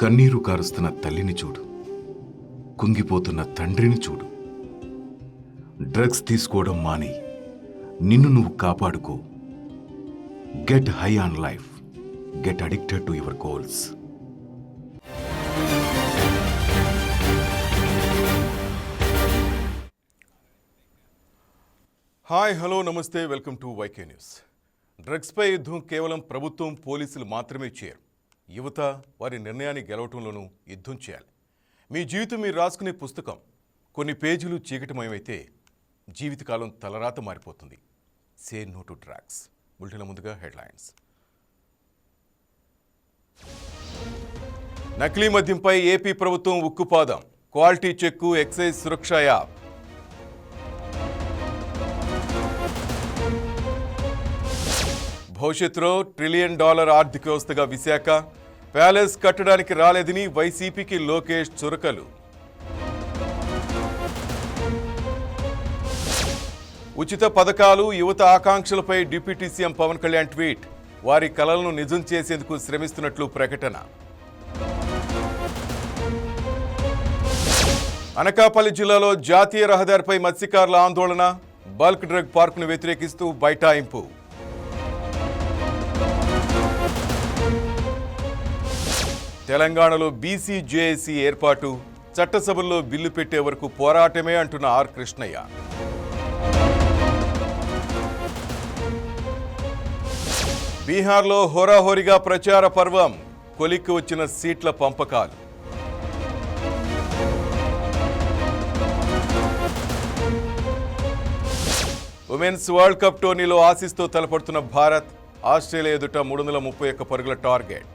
కన్నీరు కారుస్తున్న తల్లిని చూడు. కుంగిపోతున్న తండ్రిని చూడు. డ్రగ్స్ తీసుకోవడం మాని. నిన్ను నువ్వు కాపాడుకో. Get high on life. Get addicted to your goals. Hi hello నమస్తే. Welcome to YK news. డ్రగ్స్పై యుద్ధం కేవలం ప్రభుత్వం పోలీసులు మాత్రమే చేయరు. యువత వారి నిర్ణయాన్ని గెలవటంలోనూ యుద్ధం చేయాలి. మీ జీవితం మీరు రాసుకునే పుస్తకం కొన్ని పేజీలు చీకటిమయమైతే జీవితకాలం తలరాత మారిపోతుంది. Say no to drugs. బుల్టిన ముందుగా హెడ్లైన్స్. నకిలీ మద్యంపై ఏపీ ప్రభుత్వం ఉక్కుపాదం. Quality check excise Suraksha app. భవిష్యత్తులో ట్రిలియన్ డాలర్ ఆర్థిక వ్యవస్థగా విశాఖ ప్యాలెస్ కట్టడానికి రాలేదని వైసీపీకి లోకేష్ చురకలు. ఉచిత పథకాలు యువత ఆకాంక్షలపై deputy CM Pawan Kalyan tweet. వారి కలలను నిజం చేసేందుకు శ్రమిస్తున్నట్లు ప్రకటన. అనకాపల్లి జిల్లాలో జాతీయ రహదారిపై మత్స్యకారుల ఆందోళన. బల్క్ డ్రగ్ పార్కును వ్యతిరేకిస్తూ బైఠాయింపు. తెలంగాణలో బీసీ జేఏసీ ఏర్పాటు చట్టసభల్లో బిల్లు పెట్టే వరకు పోరాటమే అంటున్న ఆర్ కృష్ణయ్య. బీహార్లో హోరాహోరీగా ప్రచార పర్వం కొలిక్కి వచ్చిన సీట్ల పంపకాలు. ఉమెన్స్ వరల్డ్ కప్ టోర్నీలో ఆశీస్తో తలపడుతున్న భారత్ ఆస్ట్రేలియా ఎదుట మూడు వందల ముప్పై ఒక్క పరుగుల టార్గెట్.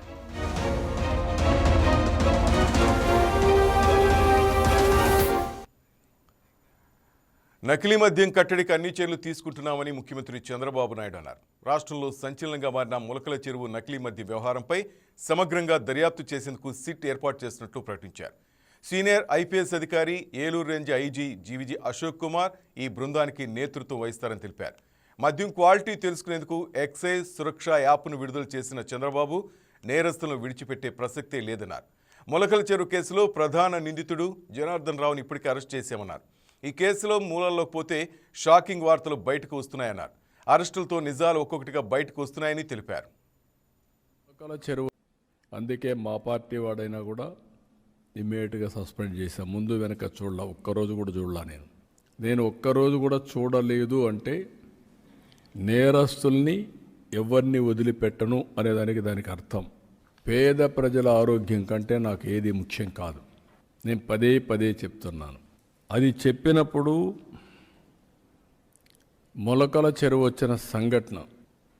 నకిలీ మద్యం కట్టడికి అన్ని చర్యలు తీసుకుంటున్నామని ముఖ్యమంత్రి చంద్రబాబు నాయుడు అన్నారు. రాష్ట్రంలో సంచలనంగా మారిన ములకల చెరువు నకిలీ మద్య వ్యవహారంపై సమగ్రంగా దర్యాప్తు చేసేందుకు సిట్ ఏర్పాటు చేసినట్లు ప్రకటించారు. సీనియర్ ఐపీఎస్ అధికారి Eluru range IG GVG Ashok Kumar ఈ బృందానికి నేతృత్వం వహిస్తారని తెలిపారు. మద్యం క్వాలిటీ తెలుసుకునేందుకు ఎక్సైజ్ సురక్ష యాప్ను విడుదల చేసిన చంద్రబాబు నేరస్తులను విడిచిపెట్టే ప్రసక్తే లేదన్నారు. మొలకల చెరువు కేసులో ప్రధాన నిందితుడు జనార్దన్ రావుని ఇప్పటికే అరెస్ట్ చేశామన్నారు. ఈ కేసులో మూలాల్లోకి పోతే షాకింగ్ వార్తలు బయటకు వస్తున్నాయన్నారు. అరెస్టులతో నిజాలు ఒక్కొక్కటిగా బయటకు వస్తున్నాయని తెలిపారు. చెరువు. అందుకే మా పార్టీ వాడైనా కూడా ఇమ్మీడియట్గా సస్పెండ్ చేశాను ముందు వెనక చూడలా ఒక్కరోజు కూడా చూడలా నేను. నేను ఒక్కరోజు కూడా చూడలేదు అంటే నేరస్తుల్ని ఎవరిని వదిలిపెట్టను అనేదానికి దానికి అర్థం. పేద ప్రజల ఆరోగ్యం కంటే నాకు ఏది ముఖ్యం కాదు. నేను పదే పదే చెప్తున్నాను. అది చెప్పినప్పుడు మొలకల చెరువు వచ్చిన సంఘటన.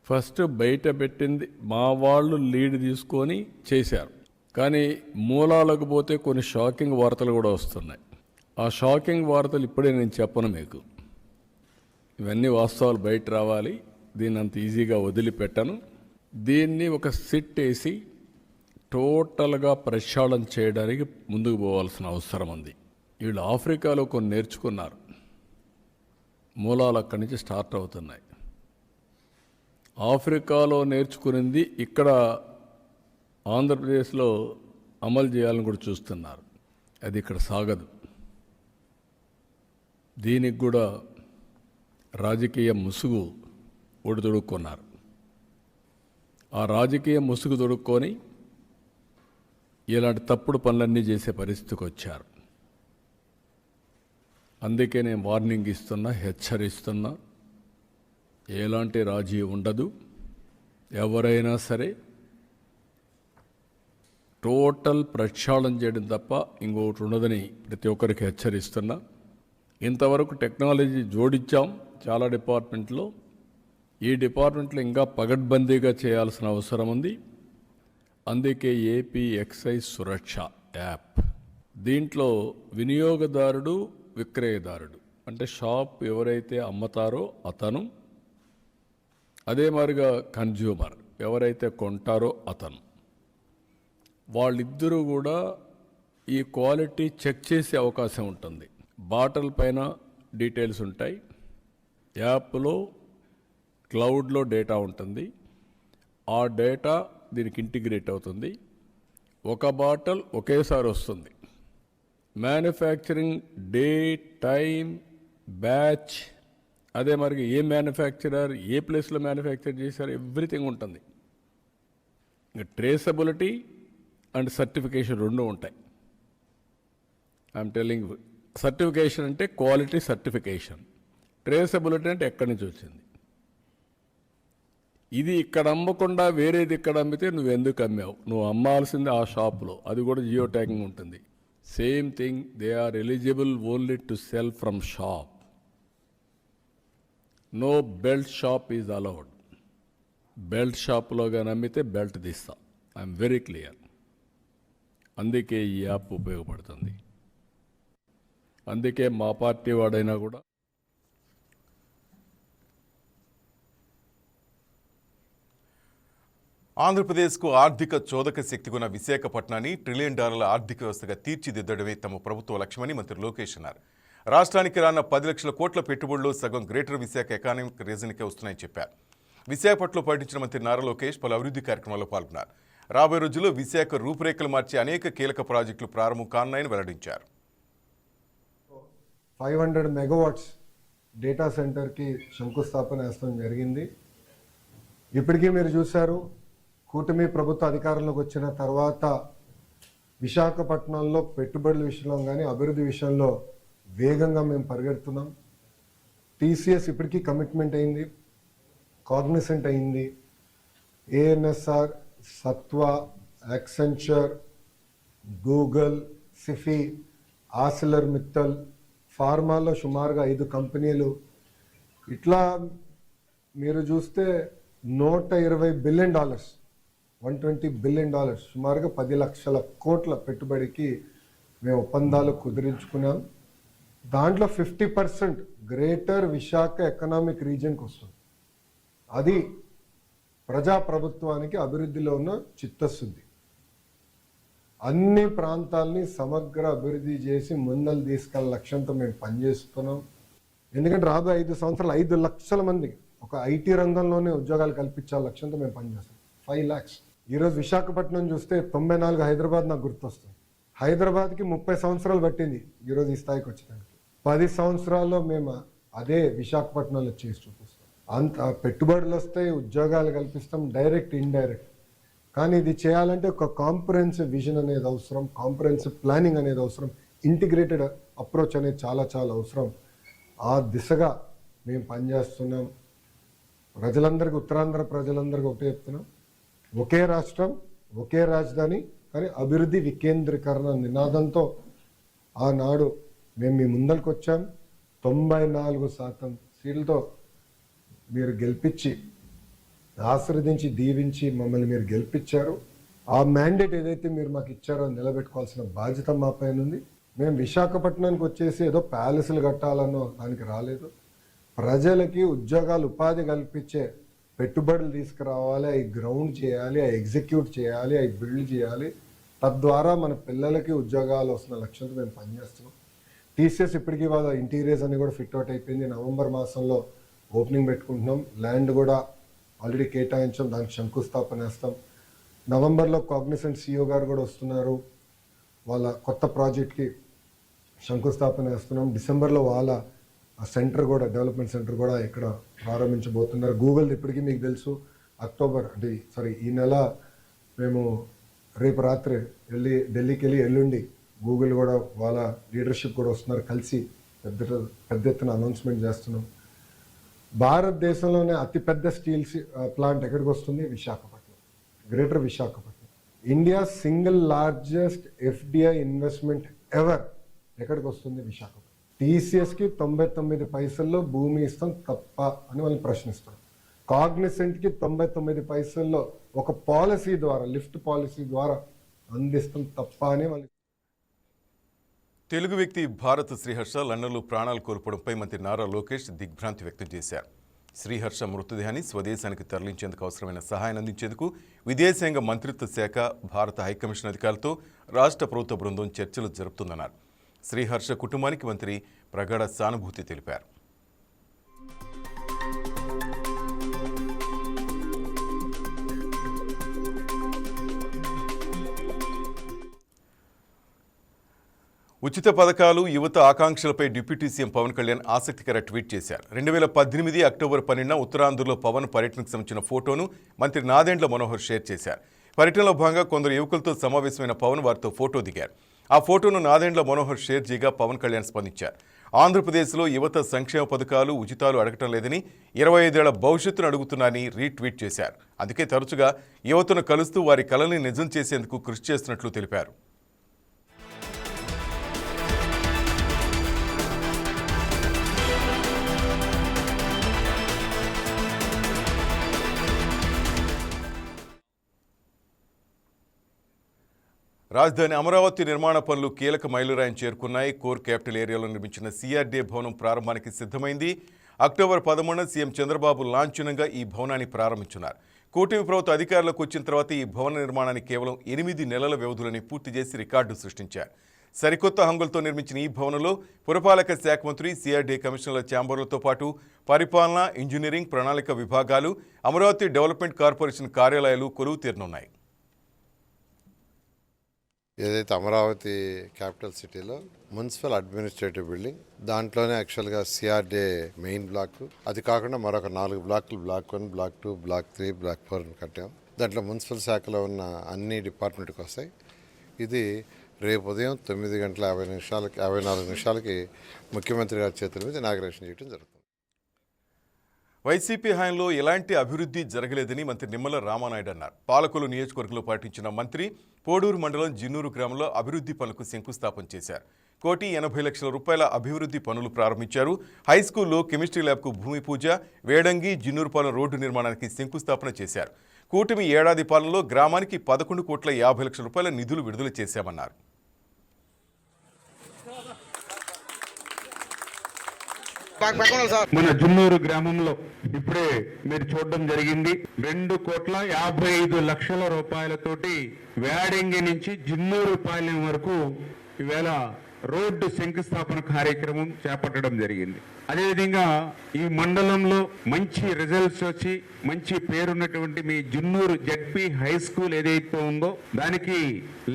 ఫస్ట్ బయట పెట్టింది మా వాళ్ళు లీడ్ తీసుకొని చేశారు. కానీ మూలాలకు పోతే కొన్ని షాకింగ్ వార్తలు కూడా వస్తున్నాయి. ఆ షాకింగ్ వార్తలు ఇప్పుడే నేను చెప్పను మీకు. ఇవన్నీ వాస్తవాలు బయట రావాలి దీన్ని అంత ఈజీగా వదిలిపెట్టను. దీన్ని ఒక సిట్ వేసి టోటల్గా ప్రక్షాళన చేయడానికి ముందుకు పోవాల్సిన అవసరం ఉంది. వీళ్ళు ఆఫ్రికాలో కొన్ని నేర్చుకున్నారు. మూలాలు అక్కడి నుంచి స్టార్ట్ అవుతున్నాయి. ఆఫ్రికాలో నేర్చుకునింది ఇక్కడ ఆంధ్రప్రదేశ్లో అమలు చేయాలని కూడా చూస్తున్నారు. అది ఇక్కడ సాగదు. దీనికి కూడా రాజకీయ ముసుగు ఒడిదొడుక్కున్నారు. ఆ రాజకీయ ముసుగు దొడుక్కొని ఇలాంటి తప్పుడు పనులన్నీ చేసే పరిస్థితికి వచ్చారు. అందుకే నేను వార్నింగ్ ఇస్తున్నా హెచ్చరిస్తున్నా. ఎలాంటి రాజీ ఉండదు. ఎవరైనా సరే టోటల్ ప్రక్షాళన చేయడం తప్ప ఇంకొకటి ఉండదని ప్రతి ఒక్కరికి హెచ్చరిస్తున్నా. ఇంతవరకు టెక్నాలజీ జోడించాం చాలా డిపార్ట్మెంట్లో. ఈ డిపార్ట్మెంట్లో ఇంకా పగడ్బందీగా చేయాల్సిన అవసరం ఉంది. అందుకే ఏపీ ఎక్సైజ్ సురక్ష యాప్. దీంట్లో వినియోగదారుడు విక్రయదారుడు. అంటే షాప్ ఎవరైతే అమ్ముతారో అతను అదే మాదిరిగా కన్జ్యూమర్ ఎవరైతే కొంటారో అతను. వాళ్ళిద్దరూ కూడా ఈ క్వాలిటీ చెక్ చేసే అవకాశం ఉంటుంది. బాటిల్ పైన డీటెయిల్స్ ఉంటాయి. యాప్లో క్లౌడ్లో డేటా ఉంటుంది. ఆ డేటా దీనికి ఇంటిగ్రేట్ అవుతుంది. ఒక బాటిల్ ఒకేసారి వస్తుంది. మ్యానుఫ్యాక్చరింగ్ డే టైం బ్యాచ్ అదే మరి ఏ మ్యానుఫ్యాక్చరర్ ఏ ప్లేస్లో మ్యానుఫ్యాక్చర్ చేశారు ఎవ్రీథింగ్ ఉంటుంది. ట్రేసబిలిటీ అండ్ సర్టిఫికేషన్ రెండు ఉంటాయి. ఐఎమ్ టెల్లింగ్ సర్టిఫికేషన్ అంటే క్వాలిటీ సర్టిఫికేషన్ ట్రేసబిలిటీ అంటే ఎక్కడి నుంచి వచ్చింది? ఇది ఇక్కడ అమ్మకుండా వేరేది ఇక్కడ అమ్మితే నువ్వు ఎందుకు అమ్మావు? నువ్వు అమ్మాల్సింది ఆ షాప్లో అది కూడా జియో ట్యాగింగ్ ఉంటుంది. Same thing they are eligible only to sell from shop no belt shop is allowed belt షాప్లో కానీ బెల్ట్ తీస్తా. ఐఎమ్ వెరీ క్లియర్ అందుకే ఈ యాప్ ఉపయోగపడుతుంది. అందుకే మా పార్టీ వాడైనా కూడా ఆంధ్రప్రదేశ్కు ఆర్థిక చోదక శక్తి విశాఖపట్నాన్ని ట్రిలియన్ డాలర్ల ఆర్థిక వ్యవస్థగా తీర్చిదిద్దడమే తమ ప్రభుత్వ లక్ష్యమని మంత్రి లోకేష్ అన్నారు. రాష్ట్రానికి రాన్న పది లక్షల కోట్ల పెట్టుబడులు సగం గ్రేటర్ విశాఖ ఎకానమిక్ రీజన్కే వస్తున్నాయని చెప్పారు. విశాఖపట్నంలో పర్యటించిన మంత్రి నారా లోకేష్ పలు అభివృద్ధి కార్యక్రమాల్లో పాల్గొన్నారు. రాబోయే రోజుల్లో విశాఖ రూపురేఖలు మార్చే అనేక కీలక ప్రాజెక్టులు ప్రారంభం కానున్నాయని వెల్లడించారు. ఫైవ్ హండ్రెడ్ మెగావాట్స్ డేటా సెంటర్కి శంకుస్థాపన వేస్తాం జరిగింది. ఇప్పటికీ మీరు చూశారు కూటమి ప్రభుత్వ అధికారంలోకి వచ్చిన తర్వాత విశాఖపట్నంలో పెట్టుబడుల విషయంలో కానీ అభివృద్ధి విషయంలో వేగంగా మేము పరిగెడుతున్నాం. టీసీఎస్ ఇప్పటికీ కమిట్మెంట్ అయింది కాగ్నిసెంట్ అయింది. ANSR Sattva Accenture Google Sify Arcelor Mittal ఫార్మాలో సుమారుగా ఐదు కంపెనీలు. ఇట్లా మీరు చూస్తే నూట ఇరవై billion dollars one twenty billion dollars సుమారుగా పది లక్షల కోట్ల పెట్టుబడికి మేము ఒప్పందాలు కుదిరించుకున్నాం. దాంట్లో fifty percent greater Visakha economic రీజన్కి వస్తుంది. అది ప్రజాప్రభుత్వానికి అభివృద్ధిలో ఉన్న చిత్తశుద్ధి. అన్ని ప్రాంతాల్ని సమగ్ర అభివృద్ధి చేసి ముందలు తీసుకెళ్ళ లక్ష్యంతో మేము పనిచేస్తున్నాం. ఎందుకంటే రాబోయే ఐదు సంవత్సరాలు ఐదు లక్షల మంది ఒక ఐటీ రంగంలోనే ఉద్యోగాలు కల్పించాల లక్ష్యంతో మేము పనిచేస్తాం ఫైవ్ ల్యాక్స్. ఈరోజు విశాఖపట్నం చూస్తే తొంభై నాలుగు హైదరాబాద్ నాకు గుర్తొస్తుంది హైదరాబాద్కి ముప్పై సంవత్సరాలు పట్టింది ఈరోజు ఈ స్థాయికి వచ్చేదానికి. పది సంవత్సరాల్లో మేము అదే విశాఖపట్నంలో చేసి చూపిస్తాం. అంత పెట్టుబడులు వస్తాయి ఉద్యోగాలు కల్పిస్తాం డైరెక్ట్ ఇండైరెక్ట్. కానీ ఇది చేయాలంటే ఒక కాంప్రహెన్సివ్ విజన్ అనేది అవసరం కాంప్రహెన్సివ్ ప్లానింగ్ అనేది అవసరం ఇంటిగ్రేటెడ్ అప్రోచ్ అనేది చాలా చాలా అవసరం. ఆ దిశగా మేము పనిచేస్తున్నాం. ప్రజలందరికీ ఉత్తరాంధ్ర ప్రజలందరికీ ఒకటే చెప్తున్నాం. ఒకే రాష్ట్రం ఒకే రాజధాని కానీ అభివృద్ధి వికేంద్రీకరణ నినాదంతో ఆనాడు మేము మీ ముందరికి వచ్చాం. తొంభై నాలుగు శాతం సీట్లతో మీరు గెలిపించి ఆశీర్వదించి దీవించి మమ్మల్ని మీరు గెలిపించారు. ఆ మ్యాండేట్ ఏదైతే మీరు మాకు ఇచ్చారో నిలబెట్టుకోవాల్సిన బాధ్యత మా పైన ఉంది. మేము విశాఖపట్నానికి వచ్చేసి ఏదో ప్యాలెస్లు కట్టాలనో దానికి రాలేదు. ప్రజలకి ఉద్యోగాలు ఉపాధి కల్పించే పెట్టుబడులు తీసుకురావాలి అవి గ్రౌండ్ చేయాలి అవి ఎగ్జిక్యూట్ చేయాలి అవి బిల్డ్ చేయాలి. తద్వారా మన పిల్లలకి ఉద్యోగాలు వస్తున్న లక్ష్యంతో మేము పనిచేస్తున్నాం. టీసీఎస్ ఇప్పటికీ వాళ్ళ ఇంటీరియర్స్ అని కూడా ఫిట్ అవుట్ అయిపోయింది. నవంబర్ మాసంలో ఓపెనింగ్ పెట్టుకుంటున్నాం. ల్యాండ్ కూడా ఆల్రెడీ కేటాయించాం. దానికి శంకుస్థాపన వేస్తాం నవంబర్లో కాగ్నిసెంట్ సిఇఓ గారు కూడా వస్తున్నారు. వాళ్ళ కొత్త ప్రాజెక్ట్కి శంకుస్థాపన వేస్తున్నాం డిసెంబర్లో వాళ్ళ ఆ సెంటర్ కూడా డెవలప్మెంట్ సెంటర్ కూడా ఇక్కడ ప్రారంభించబోతున్నారు? గూగుల్ ఇప్పటికీ మీకు తెలుసు అక్టోబర్ అంటే సారీ ఈ నెల మేము రేపు రాత్రి వెళ్ళి ఢిల్లీకి వెళ్ళి ఎల్లుండి గూగుల్ కూడా వాళ్ళ లీడర్షిప్ కూడా వస్తున్నారు కలిసి పెద్ద పెద్ద ఎత్తున అనౌన్స్మెంట్ చేస్తున్నాం. భారతదేశంలోనే అతిపెద్ద స్టీల్ ప్లాంట్ ఎక్కడికి వస్తుంది? Visakhapatnam greater Visakhapatnam. India single largest FDI investment ever ఎక్కడికి వస్తుంది? విశాఖపట్నం. టీసీఎస్కి తొంభై తొమ్మిది పైసల్లో భూమి ఇస్తాం తప్ప అని వాళ్ళని ప్రశ్నిస్తారు. కాగ్నిసెంట్కి తొంభై తొమ్మిది పైసల్లో ఒక పాలసీ ద్వారా లిఫ్ట్ పాలసీ ద్వారా అందిస్తాం తప్ప అని వాళ్ళు తెలుగు వ్యక్తి భారత్ శ్రీహర్ష లండన్లో ప్రాణాలు కోల్పోవడంపై మంత్రి నారా లోకేష్ దిగ్భ్రాంతి వ్యక్తం చేశారు. శ్రీహర్ష మృతదేహాన్ని స్వదేశానికి తరలించేందుకు అవసరమైన సహాయం అందించేందుకు విదేశాంగ మంత్రిత్వ శాఖ భారత హైకమిషన్ అధికారులతో రాష్ట్ర ప్రభుత్వ బృందం చర్చలు జరుపుతుందన్నారు. శ్రీహర్ష కుటుంబానికి మంత్రి ప్రగాఢ సానుభూతి తెలిపారు. ఉచిత పథకాలు యువత ఆకాంక్షలపై డిప్యూటీ సీఎం పవన్ కళ్యాణ్ ఆసక్తికర ట్వీట్ చేశారు. రెండు వేల పద్దెనిమిది అక్టోబర్ పన్నెండున ఉత్తరాంధ్రలో పవన్ పర్యటనకు సంబంధించిన ఫోటోను మంత్రి నాదెండ్ల మనోహర్ షేర్ చేశారు. పర్యటనలో భాగంగా కొందరు యువకులతో సమావేశమైన పవన్ వారితో ఫోటో దిగారు. ఆ ఫోటోను నాదెండ్ల మనోహర్ షేర్జీగా పవన్ కళ్యాణ్ స్పందించారు. ఆంధ్రప్రదేశ్లో యువత సంక్షేమ పథకాలు ఉచితాలు అడగటం లేదని ఇరవై ఐదేళ్ళ భవిష్యత్తును అడుగుతున్నారని రీట్వీట్ చేశారు. అందుకే తరచుగా యువతను కలుస్తూ వారి కళని నిజం చేసేందుకు కృషి చేస్తున్నట్లు తెలిపారు. రాజధాని అమరావతి నిర్మాణ పనులు కీలక మైలురాయిని చేరుకున్నాయి. కోర్ క్యాపిటల్ ఏరియాలో నిర్మించిన సిఆర్డీఏ భవనం ప్రారంభానికి సిద్ధమైంది. అక్టోబర్ పదమూడున సీఎం చంద్రబాబు లాంఛనంగా ఈ భవనాన్ని ప్రారంభించున్నారు. కూటమి ప్రభుత్వ అధికారులకు వచ్చిన తర్వాత ఈ భవన నిర్మాణాన్ని కేవలం ఎనిమిది నెలల వ్యవధులని పూర్తి చేసి రికార్డు సృష్టించారు. సరికొత్త హంగులతో నిర్మించిన ఈ భవనంలో పురపాలక శాఖ మంత్రి సిఆర్డీఏ కమిషనర్ల ఛాంబర్లతో పాటు పరిపాలన ఇంజనీరింగ్ ప్రణాళిక విభాగాలు అమరావతి డెవలప్మెంట్ కార్పొరేషన్ కార్యాలయాలు కొలువు తీరనున్నాయి ఏదైతే అమరావతి క్యాపిటల్ సిటీలో మున్సిపల్ అడ్మినిస్ట్రేటివ్ బిల్డింగ్ దాంట్లోనే యాక్చువల్గా సిఆర్డే మెయిన్ బ్లాక్. అది కాకుండా మరొక నాలుగు బ్లాక్లు block one block two block three block four కట్టాం. దాంట్లో మున్సిపల్ శాఖలో ఉన్న అన్ని డిపార్ట్మెంట్కి వస్తాయి. ఇది రేపు ఉదయం తొమ్మిది గంటల యాభై నిమిషాలకి యాభై నాలుగు నిమిషాలకి ముఖ్యమంత్రి గారి చేతుల మీద ఇనాగ్రేషన్ చేయడం జరుగుతుంది. వైసీపీ హయాంలో ఎలాంటి అభివృద్ధి జరగలేదని మంత్రి నిమ్మల రామానాయుడు అన్నారు. పాలకులు నియోజకవర్గంలో పాటించిన మంత్రి పోడూరు మండలం జిన్నూరు గ్రామంలో అభివృద్ధి పనులకు శంకుస్థాపన చేశారు. కోటి ఎనభై లక్షల రూపాయల అభివృద్ధి పనులు ప్రారంభించారు. హైస్కూల్లో కెమిస్ట్రీ ల్యాబ్కు భూమి పూజ వేడంగి జిన్నూరుపాలెం రోడ్డు నిర్మాణానికి శంకుస్థాపన చేశారు. కూటమి ఏడాది పాలనలో గ్రామానికి పదకొండు కోట్ల యాభై లక్షల రూపాయల నిధులు విడుదల చేశామన్నారు. మన జున్నూరు గ్రామంలో ఇప్పుడే మీరు చూడడం జరిగింది. రెండు కోట్ల యాభై ఐదు లక్షల రూపాయలతోటి వేడంగి నుంచి జున్నూరు పాలెం వరకు ఈవేళ రోడ్డు శంకుస్థాపన కార్యక్రమం చేపట్టడం జరిగింది. అదేవిధంగా ఈ మండలంలో మంచి రిజల్ట్స్ వచ్చి మంచి పేరున్నటువంటి మీ జున్నూరు జడ్పీ హై స్కూల్ ఏదైతే ఉందో దానికి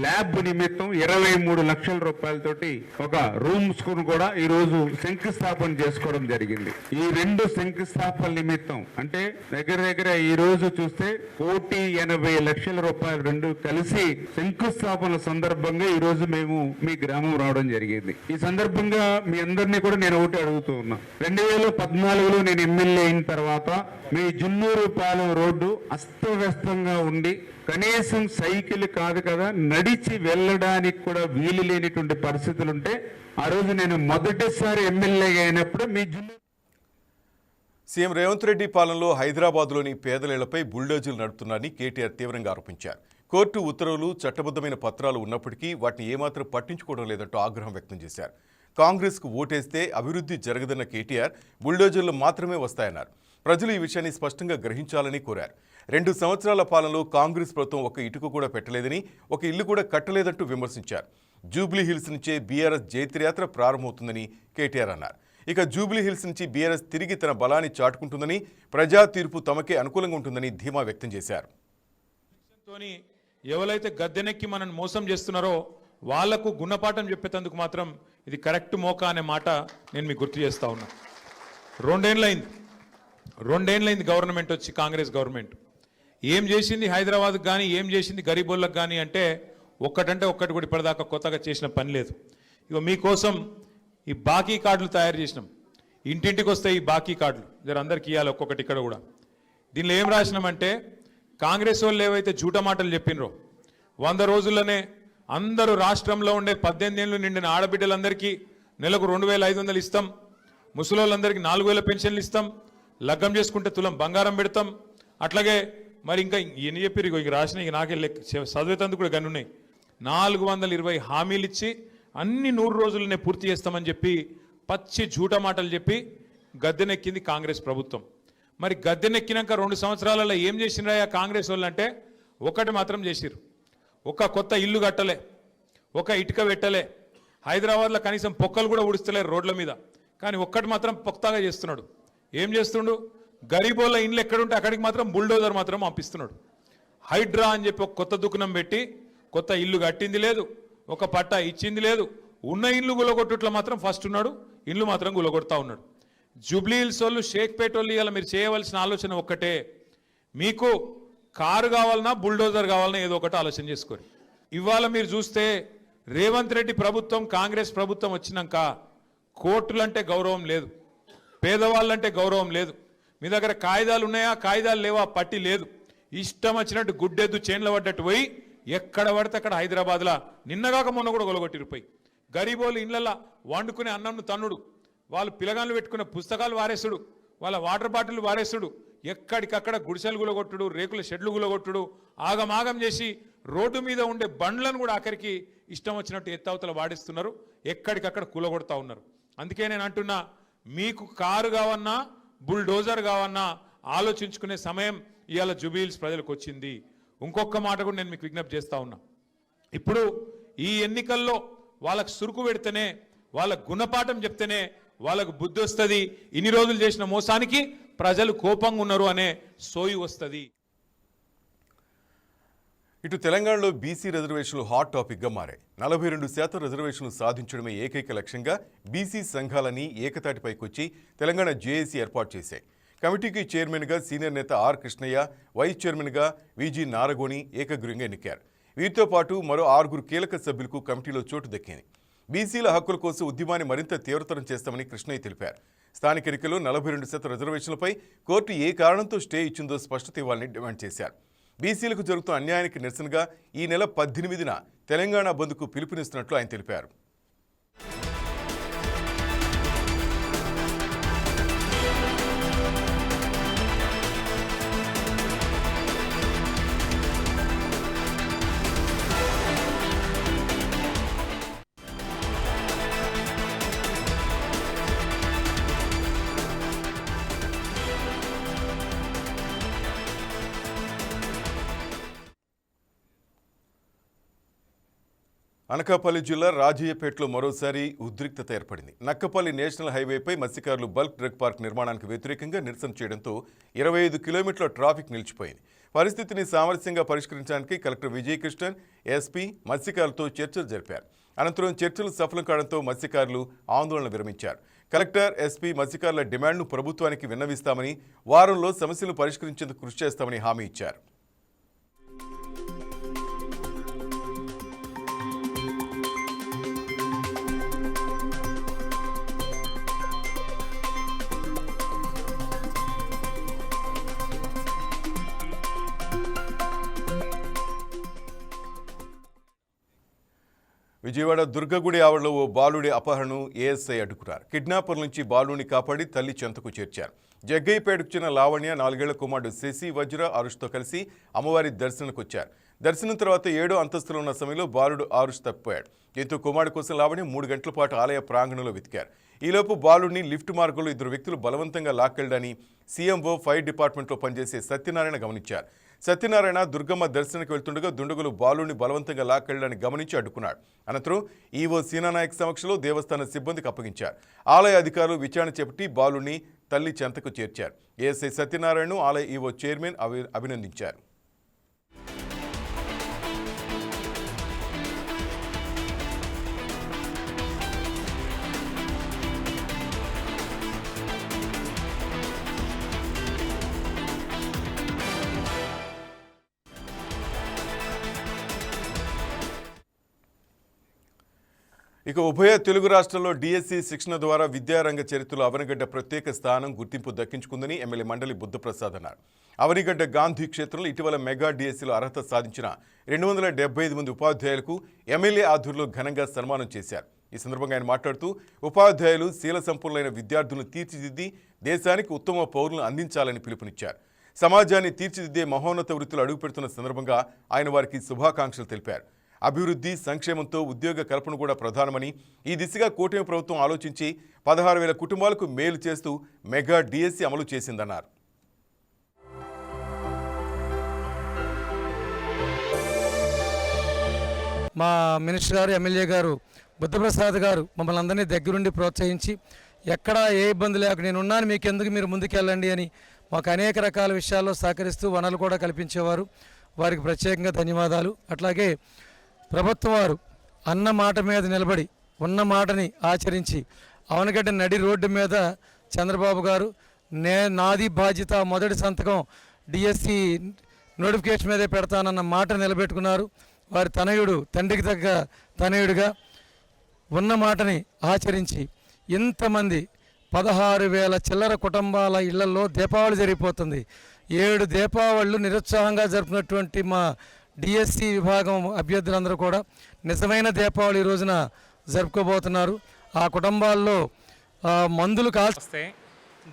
ల్యాబ్ నిమిత్తం ఇరవై మూడు లక్షల రూపాయలతోటి ఒక రూమ్స్కు కూడా ఈ రోజు శంకుస్థాపన చేసుకోవడం జరిగింది. ఈ రెండు శంకుస్థాపన నిమిత్తం అంటే దగ్గర దగ్గర ఈ రోజు చూస్తే కోటి ఎనభై లక్షల రూపాయలు రెండు కలిసి శంకుస్థాపన సందర్భంగా ఈ రోజు మేము మీ గ్రామం రావడం జరిగింది. ఈ సందర్భంగా మీ అందరినీ కూడా నేను ఒకటి అడుగుతూ ఉన్నా. రెండు వేల పద్నాలుగులో నేను ఎమ్మెల్యే అయిన తర్వాత మీ జున్నూరు పాలెం రోడ్డు అస్తవ్యస్తంగా ఉండి కనీసం సైకిల్ కాదు కదా నడిచి వెళ్ళడానికి కూడా వీలు లేనిటువంటి పరిస్థితులు ఉంటే ఆ రోజు నేను మొదటిసారి ఎమ్మెల్యే అయినప్పుడు మీ జున్నూరు సీఎం రేవంత్ రెడ్డి పాలనలో హైదరాబాద్లోని పేదలేళ్ళపై బుల్డోజర్లు నడుపుతున్నారని కేటీఆర్ తీవ్రంగా ఆరోపించారు. కోర్టు ఉత్తర్వులు చట్టబద్ధమైన పత్రాలు ఉన్నప్పటికీ వాటిని ఏమాత్రం పట్టించుకోవడం లేదంటూ ఆగ్రహం వ్యక్తం చేశారు. కాంగ్రెస్కు ఓటేస్తే అభివృద్ధి జరగదన్న కేటీఆర్ బుల్డోజర్లు మాత్రమే వస్తాయన్నారు. ప్రజలు ఈ విషయాన్ని స్పష్టంగా గ్రహించాలని కోరారు. రెండు సంవత్సరాల పాలనలో కాంగ్రెస్ ప్రభుత్వం ఒక ఇటుక కూడా పెట్టలేదని ఒక ఇల్లు కూడా కట్టలేదంటూ విమర్శించారు. జూబ్లీ హిల్స్ నుంచే బీఆర్ఎస్ జైత్రయాత్ర ప్రారంభమవుతుందని కేటీఆర్ అన్నారు. ఇక జూబ్లీ హిల్స్ నుంచి బీఆర్ఎస్ తిరిగి తన బలాన్ని చాటుకుంటుందని ప్రజా తీర్పు తమకే అనుకూలంగా ఉంటుందని ధీమా వ్యక్తం చేశారు. ఎవరైతే గద్దెనెక్కి మనల్ని మోసం చేస్తున్నారో వాళ్ళకు గుణపాఠం చెప్పేటందుకు మాత్రం ఇది కరెక్ట్ మోకా అనే మాట నేను మీకు గుర్తు చేస్తా ఉన్నా. రెండేళ్ళైంది రెండేళ్ళైంది గవర్నమెంట్ వచ్చి కాంగ్రెస్ గవర్నమెంట్. ఏం చేసింది హైదరాబాద్కి కానీ ఏం చేసింది గరీబోళ్ళకి కానీ అంటే ఒక్కటంటే ఒక్కటి కూడా ఇప్పటిదాకా కొత్తగా చేసిన పని లేదు. ఇక మీకోసం ఈ బాకీ కార్డులు తయారు చేసినాం. ఇంటింటికి వస్తాయి ఈ బాకీ కార్డులు. జర అందరికి ఇవ్వాలి ఒక్కొక్కటి ఇక్కడ కూడా. దీనిలో ఏం రాసినామంటే కాంగ్రెస్ వాళ్ళు ఏవైతే జూట మాటలు చెప్పినరో వంద రోజుల్లోనే అందరూ రాష్ట్రంలో ఉండే పద్దెనిమిది ఏళ్ళు నిండిన ఆడబిడ్డలందరికీ నెలకు రెండు వేల ఐదు వందలు ఇస్తాం. ముసలోళ్ళందరికీ నాలుగు వేల పెన్షన్లు ఇస్తాం. లగ్గం చేసుకుంటే తులం బంగారం పెడతాం. అట్లాగే మరి ఇంకా ఎన్ని చెప్పారు ఇక రాసిన ఇక నాకే లెక్క చదివేతందుకు కూడా గనున్నాయి ఉన్నాయి. నాలుగు వందల ఇరవై హామీలు ఇచ్చి అన్ని నూరు రోజులనే పూర్తి చేస్తామని చెప్పి పచ్చి జూట మాటలు చెప్పి గద్దెనెక్కింది కాంగ్రెస్ ప్రభుత్వం. మరి గద్దెనెక్కినాక రెండు సంవత్సరాలలో ఏం చేసినాయా కాంగ్రెస్ వాళ్ళు అంటే ఒకటి మాత్రం చేసిరు ఒక కొత్త ఇల్లు కట్టలే ఒక ఇటుక పెట్టలే హైదరాబాద్లో కనీసం పొక్కలు కూడా ఉడిస్తలేరు రోడ్ల మీద. కానీ ఒక్కటి మాత్రం పొక్తాగా చేస్తున్నాడు. ఏం చేస్తుండు? గరీబోళ్ళ ఇండ్లు ఎక్కడుంటే అక్కడికి మాత్రం బుల్డోజర్ మాత్రం పంపిస్తున్నాడు. హైడ్రా అని చెప్పి ఒక కొత్త దుకుణం పెట్టి కొత్త ఇల్లు కట్టింది లేదు ఒక పట్టా ఇచ్చింది లేదు. ఉన్న ఇండ్లు గులగొట్టుట్లో మాత్రం ఫస్ట్ ఉన్నాడు ఇండ్లు మాత్రం గులగొడతా ఉన్నాడు. జూబ్లీ హిల్స్ వాళ్ళు షేక్పేట వాళ్ళు ఇవాళ మీరు చేయవలసిన ఆలోచన ఒక్కటే. మీకు కారు కావాలన్నా బుల్డోజర్ కావాలన్నా ఏదో ఒకటి ఆలోచన చేసుకోరు. ఇవాళ మీరు చూస్తే రేవంత్ రెడ్డి ప్రభుత్వం కాంగ్రెస్ ప్రభుత్వం వచ్చినాక కోర్టులంటే గౌరవం లేదు. పేదవాళ్ళంటే గౌరవం లేదు. మీ దగ్గర కాగితాలు ఉన్నాయా? కాగితాలు లేవా? పట్టి లేదు. ఇష్టం వచ్చినట్టు గుడ్డెద్దు చేన్ల పడ్డట్టు పోయి ఎక్కడ పడితే అక్కడ హైదరాబాద్లో. నిన్నగాక మొన్న కూడా గొలగొట్టిరిపోయి గరీబోళ్ళు ఇళ్ళల్లో వండుకునే అన్నంను తన్నుడు. వాళ్ళు పిలగాళ్ళు పెట్టుకున్న పుస్తకాలు వారేసుడు వాళ్ళ వాటర్ బాటిల్ వారేసుడు ఎక్కడికక్కడ గుడిసెలు గులగొట్టుడు రేకుల షెడ్లు గులగొట్టుడు ఆగమాగం చేసి రోడ్డు మీద ఉండే బండ్లను కూడా ఆఖరికి ఇష్టం వచ్చినట్టు ఎత్తవతలు వాడిస్తున్నారు ఎక్కడికక్కడ కూలగొడతా ఉన్నారు. అందుకే నేను అంటున్నా మీకు కారు కావన్నా బుల్డోజర్ కావన్నా ఆలోచించుకునే సమయం ఇవాళ జుబీల్స్ ప్రజలకు వచ్చింది. ఇంకొక మాట కూడా నేను మీకు విజ్ఞప్తి చేస్తూ ఉన్నా. ఇప్పుడు ఈ ఎన్నికల్లో వాళ్ళకు సురుకు పెడితేనే వాళ్ళ గుణపాఠం చెప్తేనే వాళ్ళకు బుద్ధి వస్తుంది ఇన్ని రోజులు చేసిన మోసానికి ప్రజలు కోపంగా ఉన్నారు అనే సోయి వస్తుంది. ఇటు తెలంగాణలో బీసీ రిజర్వేషన్లు హాట్ టాపిక్గా మారాయి. నలభై రెండు శాతం రిజర్వేషన్లు సాధించడమే ఏకైక లక్ష్యంగా బీసీ సంఘాలని ఏకతాటిపైకొచ్చి తెలంగాణ జేఏసీ ఏర్పాటు చేశాయి. కమిటీకి చైర్మన్గా సీనియర్ నేత ఆర్ కృష్ణయ్య వైస్ చైర్మన్గా విజి నారగోని ఏకగ్రీవంగా ఎన్నికారు. వీరితో పాటు మరో ఆరుగురు కీలక సభ్యులకు కమిటీలో చోటు దక్కింది. బీసీల హక్కుల కోసం ఉద్యమాన్ని మరింత తీవ్రతరం చేస్తామని కృష్ణయ్య తెలిపారు. స్థానిక ఎన్నికల్లో నలభై రెండు శాతం రిజర్వేషన్లపై కోర్టు ఏ కారణంతో స్టే ఇచ్చిందో స్పష్టత ఇవ్వాలని డిమాండ్ చేశారు. బీసీలకు జరుగుతున్న అన్యాయానికి నిరసనగా ఈ నెల పద్దెనిమిదిన తెలంగాణ బంద్కు పిలుపునిస్తున్నట్లు ఆయన తెలిపారు. అనకాపల్లి జిల్లా రాజయ్యపేటలో మరోసారి ఉద్రిక్తత ఏర్పడింది. నక్కపల్లి నేషనల్ హైవేపై మత్స్యకారులు బల్క్ డ్రగ్ పార్క్ నిర్మాణానికి వ్యతిరేకంగా నిరసన చేయడంతో ఇరవై ఐదు కిలోమీటర్ల ట్రాఫిక్ నిలిచిపోయింది. పరిస్థితిని సామరస్యంగా పరిష్కరించడానికి కలెక్టర్ విజయకృష్ణన్ ఎస్పీ మత్స్యకారులతో చర్చలు జరిపారు. అనంతరం చర్చలు సఫలం కావడంతో మత్స్యకారులు ఆందోళన విరమించారు. కలెక్టర్ ఎస్పీ మత్స్యకారుల డిమాండ్ను ప్రభుత్వానికి విన్నవిస్తామని వారంలో సమస్యలు పరిష్కరించేందుకు కృషి చేస్తామని హామీ ఇచ్చారు. విజయవాడ దుర్గగుడి ఆవడలో ఓ బాలుడి అపహరణను ఏఎస్ఐ అడ్డుకున్నారు. కిడ్నాపర్ నుంచి బాలుడిని కాపాడి తల్లి చెంతకు చేర్చారు. జగ్గయ్యపేటకు చెందిన లావణ్య నాలుగేళ్ళ కుమారుడు శశి వజ్ర ఆరుష్తో కలిసి అమ్మవారి దర్శనకు వచ్చారు దర్శనం తర్వాత ఏడో అంతస్తులో ఉన్న సమయంలో బాలుడు ఆరుష్ తప్పిపోయాడు. దీంతో కుమారుడు కోసం లావణ్య మూడు గంటల పాటు ఆలయ ప్రాంగణంలో వెతికారు. ఈలోపు బాలుడిని లిఫ్ట్ మార్గంలో ఇద్దరు వ్యక్తులు బలవంతంగా లాక్కెళ్ళడని సీఎంఓ ఫైర్ డిపార్ట్మెంట్లో పనిచేసే సత్యనారాయణ గమనించారు. సత్యనారాయణ దుర్గమ్మ దర్శనకు వెళ్తుండగా దుండగులు బాలుని బలవంతంగా లాక్కెళ్ళని గమనించి అడ్డుకున్నాడు. అనంతరం ఈవో సీనానాయక్ సమక్షంలో దేవస్థాన సిబ్బందికి అప్పగించారు. ఆలయ అధికారులు విచారణ చేపట్టి బాలుని తల్లి చెంతకు చేర్చారు. ఏఎస్ఐ సత్యనారాయణను ఆలయ ఈవో చైర్మన్ అభి అభినందించారు. ఇక ఉభయ తెలుగు రాష్ట్రాల్లో డిఎస్సి శిక్షణ ద్వారా విద్యారంగ చరిత్రలో అవనిగడ్డ ప్రత్యేక స్థానం గుర్తింపు దక్కించుకుందని ఎమ్మెల్యే మండలి బుద్ధప్రసాద్ అన్నారు. అవనిగడ్డ గాంధీ క్షేత్రంలో ఇటీవల మెగా డిఎస్సిలో అర్హత సాధించిన రెండు వందల డెబ్బై ఐదు మంది ఉపాధ్యాయులకు ఎమ్మెల్యే ఆధ్వర్యంలో ఘనంగా సన్మానం చేశారు. ఈ సందర్భంగా ఆయన మాట్లాడుతూ ఉపాధ్యాయులు శీల సంపన్నులైన విద్యార్థులను తీర్చిదిద్ది దేశానికి ఉత్తమ పౌరులను అందించాలని పిలుపునిచ్చారు. సమాజాన్ని తీర్చిదిద్దే మహోన్నత వృత్తులు అడుగుపెడుతున్న సందర్భంగా ఆయన వారికి శుభాకాంక్షలు తెలిపారు. అభివృద్ధి సంక్షేమంతో ఉద్యోగ కల్పన కూడా ప్రధానమని ఈ దిశగా కూటమి ప్రభుత్వం ఆలోచించి పదహారు వేల కుటుంబాలకు మేలు చేస్తూ మెగా డిఎస్సి అమలు చేసిందన్నారు. మా మినిస్టర్ గారు ఎమ్మెల్యే గారు బుద్ధప్రసాద్ గారు మమ్మల్ని అందరినీ దగ్గరుండి ప్రోత్సహించి ఎక్కడ ఏ ఇబ్బంది లేక నేను ఉన్నాను మీకు ఎందుకు మీరు ముందుకెళ్ళండి అని మాకు అనేక రకాల విషయాల్లో సహకరిస్తూ వనరులు కూడా కల్పించేవారు. వారికి ప్రత్యేకంగా ధన్యవాదాలు. అట్లాగే ప్రభుత్వం వారు అన్న మాట మీద నిలబడి ఉన్న మాటని ఆచరించి అవనగడ్డ నడి రోడ్డు మీద చంద్రబాబు గారు నే నాది బాధ్యత మొదటి సంతకం డిఎస్సి నోటిఫికేషన్ మీదే పెడతానన్న మాట నిలబెట్టుకున్నారు. వారి తనయుడు తండ్రికి తగ్గ తనయుడిగా ఉన్న మాటని ఆచరించి ఇంతమంది పదహారు వేల చిల్లర కుటుంబాల ఇళ్ళలో దీపావళి జరిగిపోతుంది. ఏడు దీపావళిలు నిరుత్సాహంగా జరుపుకున్నటువంటి మా డిఎస్సి విభాగం అభ్యర్థులందరూ కూడా నిజమైన దీపావళి రోజున జరుపుకోబోతున్నారు. ఆ కుటుంబాల్లో మందులు కాల్స్తే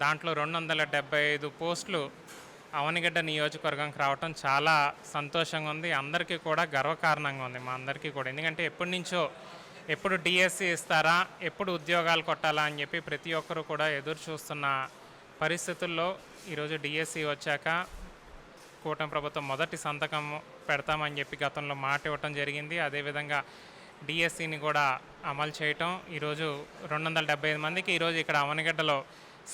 దాంట్లో రెండు వందల డెబ్బై ఐదు పోస్టులు అవనిగడ్డ నియోజకవర్గంకి రావటం చాలా సంతోషంగా ఉంది. అందరికీ కూడా గర్వకారణంగా ఉంది మా అందరికీ కూడా. ఎందుకంటే ఎప్పటి నుంచో ఎప్పుడు డిఎస్సి ఇస్తారా ఎప్పుడు ఉద్యోగాలు కొట్టాలా అని చెప్పి ప్రతి ఒక్కరు కూడా ఎదురు చూస్తున్న పరిస్థితుల్లో ఈరోజు డిఎస్సి వచ్చాక కూటమి ప్రభుత్వం మొదటి సంతకం పెడతామని చెప్పి గతంలో మాట ఇవ్వటం జరిగింది. అదేవిధంగా డిఎస్సిని కూడా అమలు చేయటం ఈరోజు రెండు వందల డెబ్బై ఐదు మందికి ఈరోజు ఇక్కడ అవనగడ్డలో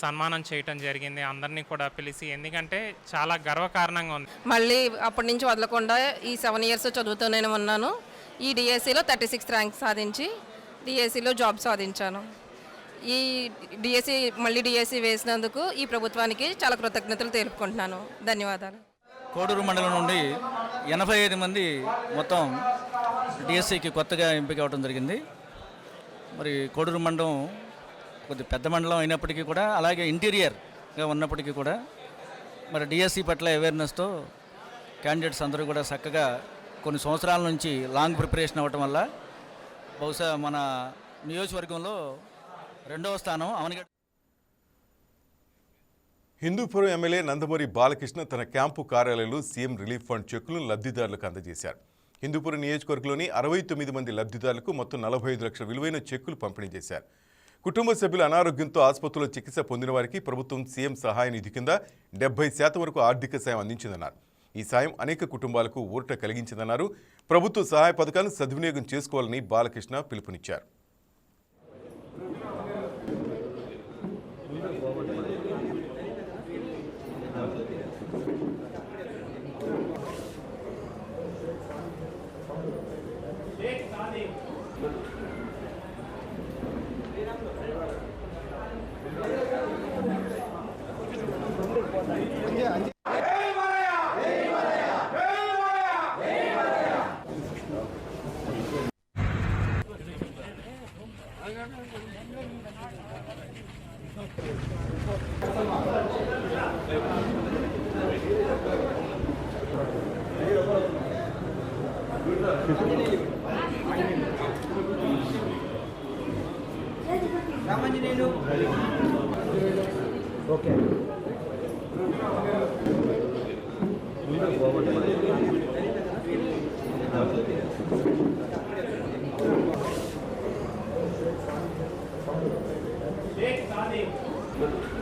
సన్మానం చేయటం జరిగింది. అందరినీ కూడా పిలిచి ఎందుకంటే చాలా గర్వకారణంగా ఉంది. మళ్ళీ అప్పటి నుంచి వదలకుండా ఈ సెవెన్ ఇయర్స్ చదువుతూనే ఉన్నాను. ఈ డిఎస్సిలో థర్టీ సిక్స్ ర్యాంక్ సాధించి డిఎస్సిలో జాబ్ సాధించాను. ఈ డిఎస్సి మళ్ళీ డిఎస్సి వేసినందుకు ఈ ప్రభుత్వానికి చాలా కృతజ్ఞతలు తెలుపుకుంటున్నాను. ధన్యవాదాలు. కోడూరు మండలం నుండి ఎనభై ఐదు మంది మొత్తం డిఎస్సికి కొత్తగా ఎంపిక అవడం జరిగింది. మరి కోడూరు మండలం కొద్ది పెద్ద మండలం అయినప్పటికీ కూడా అలాగే ఇంటీరియర్గా ఉన్నప్పటికీ కూడా మరి డిఎస్సి పట్ల అవేర్నెస్తో క్యాండిడేట్స్ అందరూ కూడా చక్కగా కొన్ని సంవత్సరాల నుంచి లాంగ్ ప్రిపరేషన్ అవ్వటం వల్ల బహుశా మన నియోజకవర్గంలో రెండవ స్థానం అవనిగడ్డ హిందూపురం ఎమ్మెల్యే నందమూరి బాలకృష్ణ తన క్యాంపు కార్యాలయంలో సీఎం రిలీఫ్ ఫండ్ చెక్కులను లబ్ధిదారులకు అందజేశారు. హిందూపురం నియోజకవర్గంలోని అరవై తొమ్మిది మంది లబ్ధిదారులకు మొత్తం నలభై ఐదు లక్షల విలువైన చెక్కులు పంపిణీ చేశారు. కుటుంబ సభ్యుల అనారోగ్యంతో ఆసుపత్రిలో చికిత్స పొందిన వారికి ప్రభుత్వం సీఎం సహాయ నిధి కింద డెబ్బై శాతం వరకు ఆర్థిక సాయం అందించిందన్నారు. ఈ సాయం అనేక కుటుంబాలకు ఊరట కలిగించిందన్నారు. ప్రభుత్వ సహాయ పథకాలను సద్వినియోగం చేసుకోవాలని బాలకృష్ణ పిలుపునిచ్చారు. एक शादी tempo.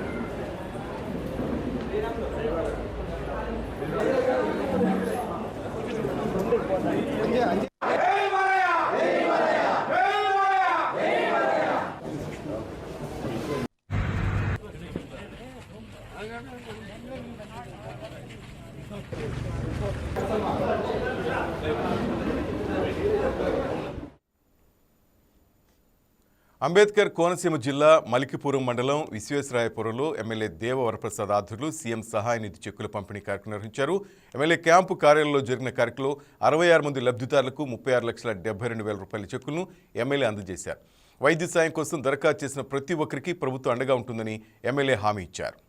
అంబేద్కర్ కోనసీమ జిల్లా మలికిపురం మండలం విశ్వేశ్వరాయపురంలో ఎమ్మెల్యే దేవ వరప్రసాద్ ఆధ్వర్యులు సీఎం సహాయ నిధి చెక్కుల పంపిణీ కార్యక్రమం నిర్వహించారు. ఎమ్మెల్యే క్యాంపు కార్యాలయంలో జరిగిన కార్యక్రమంలో అరవై ఆరు మంది లబ్ధిదారులకు ముప్పై ఆరు లక్షల డెబ్బై రెండు వేల రూపాయల చెక్కులను ఎమ్మెల్యే అందజేశారు. వైద్య సాయం కోసం దరఖాస్తు చేసిన ప్రతి ఒక్కరికి ప్రభుత్వం అండగా ఉంటుందని ఎమ్మెల్యే హామీ ఇచ్చారు.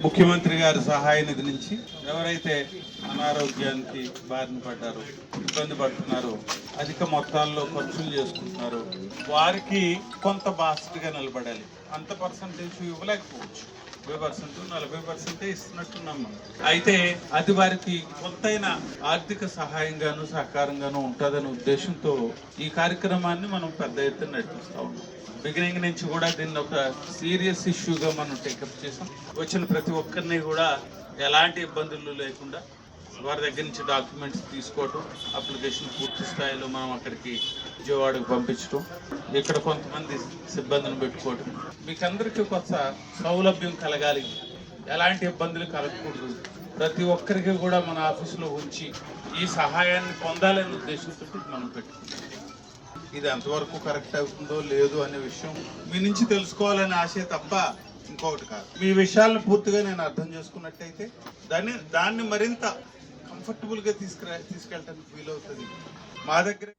ముఖ్యమంత్రి గారి సహాయ నిధి నుంచి ఎవరైతే అనారోగ్యానికి బారిన పడ్డారో ఇబ్బంది పడుతున్నారో అధిక మొత్తాల్లో ఖర్చులు చేసుకుంటున్నారో వారికి కొంత బాస్ట్గా నిలబడాలి. అంత పర్సంటేజ్ ఇవ్వలేకపోవచ్చు. ముప్పై పర్సెంట్ నలభై పర్సెంటే ఇస్తున్నట్టున్నాం మనం. అయితే అది వారికి కొంతైన ఆర్థిక సహాయంగాను సహకారంగాను ఉంటుందనే ఉద్దేశంతో ఈ కార్యక్రమాన్ని మనం పెద్ద ఎత్తున నడిపిస్తూ ఉన్నాం. బిగినింగ్ నుంచి కూడా దీన్ని ఒక సీరియస్ ఇష్యూగా మనం టేకప్ చేసాం. వచ్చిన ప్రతి ఒక్కరిని కూడా ఎలాంటి ఇబ్బందులు లేకుండా వారి దగ్గర నుంచి డాక్యుమెంట్స్ తీసుకోవటం అప్లికేషన్ పూర్తి స్థాయిలో మనం అక్కడికి విజయవాడకు పంపించడం ఇక్కడ కొంతమంది సిబ్బందిని పెట్టుకోవటం. మీకు అందరికీ కొత్త సౌలభ్యం కలగాలి. ఎలాంటి ఇబ్బందులు కలగకూడదు. ప్రతి ఒక్కరికి కూడా మన ఆఫీసులో ఉంచి ఈ సహాయాన్ని పొందాలనే ఉద్దేశంతో మనం పెట్టుకుంటాం ఇది ఎంతవరకు కరెక్ట్ అవుతుందో లేదు అనే విషయం మీ నుంచి తెలుసుకోవాలనే ఆశే తప్ప ఇంకొకటి కాదు. మీ విషయాలను పూర్తిగా నేను అర్థం చేసుకున్నట్టయితే దాన్ని దాన్ని మరింత కంఫర్టబుల్గా తీసుకురా తీసుకెళ్ళడానికి వీలవుతుంది. మా దగ్గర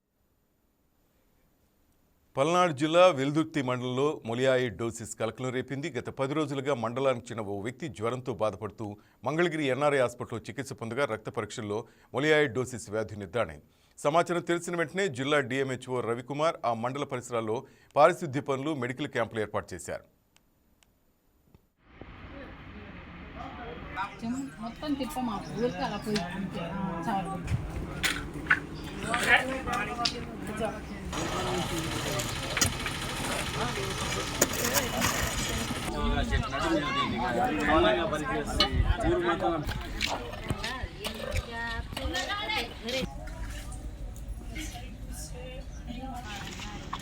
పల్నాడు జిల్లా వెల్దుర్తి మండలంలో మొలియాయి డోసిస్ కలకలం రేపింది. గత పది రోజులుగా మండలానికి చెందిన ఓ వ్యక్తి జ్వరంతో బాధపడుతూ మంగళగిరి ఎన్ఆర్ఐ హాస్పిటల్లో చికిత్స పొందగా రక్త పరీక్షల్లో మొలియాయి డోసిస్ వ్యాధి నిర్ధారణ సమాచారం తెలిసిన వెంటనే జిల్లా డిఎంహెచ్ఓ రవికుమార్ ఆ మండల పరిసరాల్లో పారిశుద్ధ్య పనులు మెడికల్ క్యాంపులు ఏర్పాటు చేశారు. మొత్తం తిప్పమా ఊరికి అలా పోయి చాలు.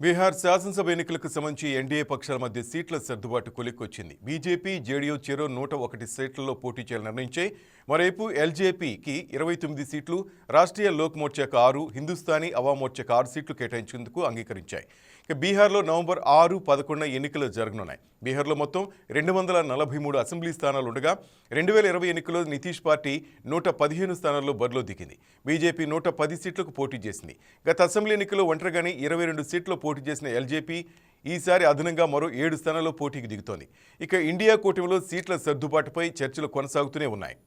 బీహార్ శాసనసభ ఎన్నికలకు సంబంధించి ఎన్డీఏ పక్షాల మధ్య సీట్ల సర్దుబాటు కొలిక్కొచ్చింది బీజేపీ జేడీయూ చెరో నూట ఒకటి సీట్లలో పోటీ చేయాలని నిర్ణయించాయి మరోవైపు ఎల్జేపీకి ఇరవై తొమ్మిది సీట్లు రాష్ట్రీయ లోక్ మోర్చాకు ఆరు హిందుస్థానీ అవామోర్చాకు ఆరు సీట్లు కేటాయించేందుకు అంగీకరించాయి. బీహార్లో నవంబర్ ఆరు పదకొండున ఎన్నికలు జరగనున్నాయి. బీహార్లో మొత్తం రెండు వందల నలభై మూడు అసెంబ్లీ స్థానాలు ఉండగా రెండు వేల ఇరవై ఎన్నికల్లో నితీష్ పార్టీ నూట పదిహేను స్థానాల్లో బరిలో దిగింది. బీజేపీ నూట పది సీట్లకు పోటీ చేసింది. గత అసెంబ్లీ ఎన్నికల్లో ఒంటరిగానే ఇరవై రెండు సీట్లో పోటీ చేసిన ఎల్జేపీ ఈసారి అదనంగా మరో ఏడు స్థానాల్లో పోటీకి దిగుతోంది. ఇక ఇండియా కూటమిలో సీట్ల సర్దుబాటుపై చర్చలు కొనసాగుతూనే ఉన్నాయి.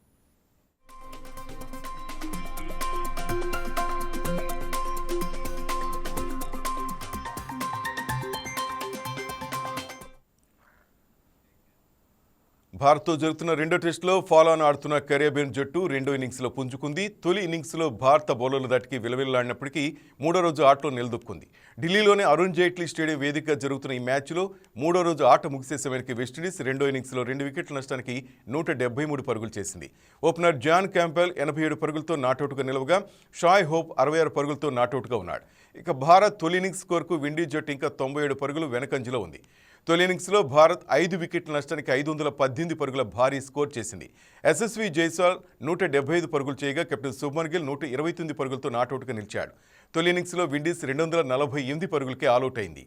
భారత్తో జరుగుతున్న రెండో టెస్టులో ఫాలో ఆన్ ఆడుతున్న కరేబియన్ జట్టు రెండో ఇన్నింగ్స్లో పుంజుకుంది. తొలి ఇన్నింగ్స్లో భారత బౌలర్ల దాటికి విలవిల్లాడినప్పటికీ మూడో రోజు ఆటలో నిలదొక్కుంది. ఢిల్లీలోని అరుణ్ జైట్లీ స్టేడియం వేదికగా జరుగుతున్న ఈ మ్యాచ్లో మూడో రోజు ఆట ముగిసే సమయానికి వెస్టిండీస్ రెండో ఇన్నింగ్స్లో రెండు వికెట్ల నష్టానికి నూట డెబ్బై మూడు పరుగులు చేసింది. ఓపెనర్ జాన్ క్యాంపెల్ ఎనభై ఏడు పరుగులతో నాటౌట్గా నిలవగా షాయ్ హోప్ అరవై ఆరు పరుగులతో నాటౌట్గా ఉన్నాడు. ఇక భారత్ తొలి ఇన్నింగ్స్ స్కోర్కు విండీస్ జట్టు ఇంకా తొంభై ఏడు పరుగులు వెనకంజలో ఉంది. తొలి ఇన్నింగ్స్లో భారత్ ఐదు వికెట్ల నష్టానికి ఐదు వందల పద్దెనిమిది పరుగుల భారీ స్కోర్ చేసింది. ఎస్ఎస్వి జైస్వాల్ నూట డెబ్బై ఐదు పరుగులు చేయగా కెప్టెన్ శుభ్మన్ గిల్ నూట ఇరవై తొమ్మిది పరుగులతో నాటౌట్గా నిలిచాడు. తొలి ఇన్నింగ్స్లో విండీస్ రెండు వందల నలభై ఎనిమిది పరుగులకే ఆలౌట్ అయింది.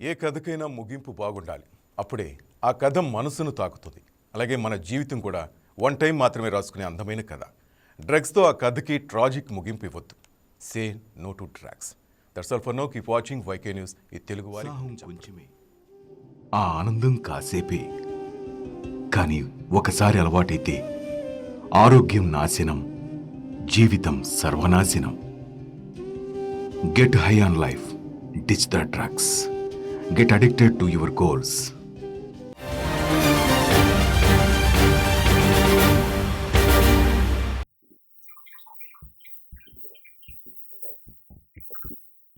ఏ కథకైనా ముగింపు బాగుండాలి. అప్పుడే ఆ కథ మనసును తాకుతుంది. అలాగే మన జీవితం కూడా వన్ టైం మాత్రమే రాసుకునే అందమైన కథ. డ్రగ్స్తో ఆ కథకి ట్రాజిక్ ముగింపు ఇవ్వద్దు. Say no to drugs that's all for no keep watching YK news ఈ తెలుగు వారి కొంచెమే. ఆ ఆనందం కాసేపే. కానీ ఒకసారి అలవాటైతే ఆరోగ్యం నాశనం జీవితం సర్వనాశనం. Get high on life ditch the drugs get addicted to your goals